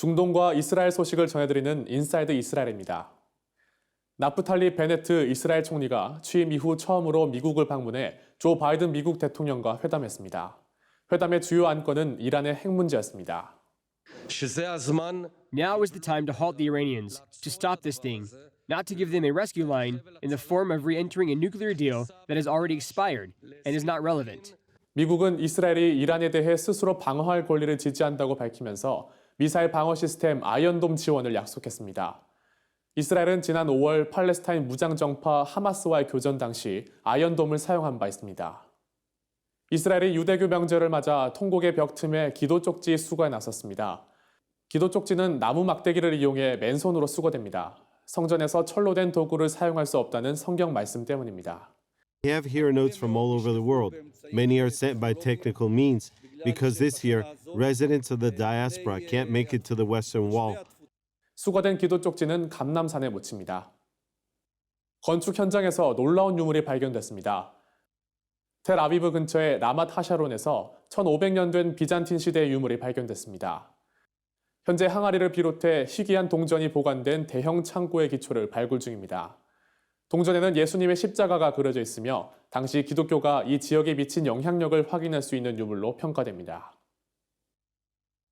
중동과 이스라엘 소식을 전해드리는 인사이드 이스라엘입니다. 나프탈리 베네트 이스라엘 총리가 취임 이후 처음으로 미국을 방문해 조 바이든 미국 대통령과 회담했습니다. 회담의 주요 안건은 이란의 핵 문제였습니다. Now is the time to halt the Iranians, to stop this thing, not to give them a rescue line in the form of re-entering a nuclear deal that has already expired and is not relevant. 미국은 이스라엘이 이란에 대해 스스로 방어할 권리를 지지한다고 밝히면서 미사일 방어 시스템 아이언돔 지원을 약속했습니다. 이스라엘은 지난 5월 팔레스타인 무장정파 하마스와의 교전 당시 아이언돔을 사용한 바 있습니다. 이스라엘이 유대교 명절을 맞아 통곡의 벽 틈에 기도 쪽지 수거에 나섰습니다. 기도 쪽지는 나무 막대기를 이용해 맨손으로 수거됩니다. 성전에서 철로 된 도구를 사용할 수 없다는 성경 말씀 때문입니다. We have hero notes from all over the world. Many are sent by technical means because this year residents of the diaspora can't make it to the Western Wall. 수거된 기도 쪽지는 감남산에 묻힙니다. 건축 현장에서 놀라운 유물이 발견됐습니다. 텔아비브 근처의 라맛 하샤론에서 1500년 된 비잔틴 시대의 유물이 발견됐습니다. 현재 항아리를 비롯해 희귀한 동전이 보관된 대형 창고의 기초를 발굴 중입니다. 동전에는 예수님의 십자가가 그려져 있으며 당시 기독교가 이 지역에 미친 영향력을 확인할 수 있는 유물로 평가됩니다.